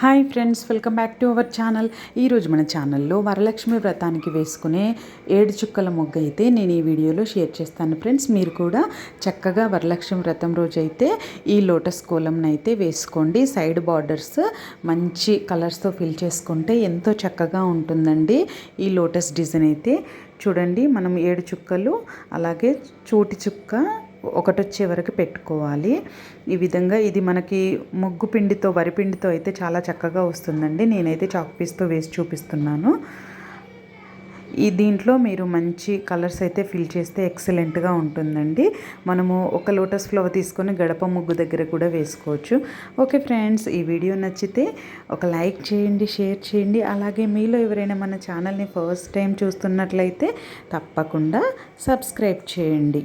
Hi friends welcome back to our channel ఈరోజు మన ఛానల్లో వరలక్ష్మి వ్రతానికి వేసుకునే ఏడు చుక్కల మొగ్గ అయితే నేను ఈ వీడియోలో షేర్ చేస్తాను. ఫ్రెండ్స్ మీరు కూడా చక్కగా వరలక్ష్మి వ్రతం రోజు అయితే ఈ లోటస్ కోలంని అయితే వేసుకోండి. సైడ్ బార్డర్స్ మంచి కలర్స్తో ఫిల్ చేసుకుంటే ఎంతో చక్కగా ఉంటుందండి. ఈ లోటస్ డిజైన్ అయితే చూడండి మనం ఏడు చుక్కలు అలాగే చోటి చుక్క ఒకటొచ్చే వరకు పెట్టుకోవాలి. ఈ విధంగా ఇది మనకి ముగ్గు పిండితో వరిపిండితో అయితే చాలా చక్కగా వస్తుందండి. నేనైతే చాక్ పీస్తో వేసి చూపిస్తున్నాను. ఈ దీంట్లో మీరు మంచి కలర్స్ అయితే ఫిల్ చేస్తే ఎక్సలెంట్గా ఉంటుందండి. మనము ఒక లోటస్ ఫ్లవర్ తీసుకొని గడప ముగ్గు దగ్గర కూడా వేసుకోవచ్చు. ఓకే ఫ్రెండ్స్ ఈ వీడియో నచ్చితే ఒక లైక్ చేయండి షేర్ చేయండి. అలాగే మీలో ఎవరైనా మన ఛానల్ని ఫస్ట్ టైం చూస్తున్నట్లయితే తప్పకుండా సబ్స్క్రైబ్ చేయండి.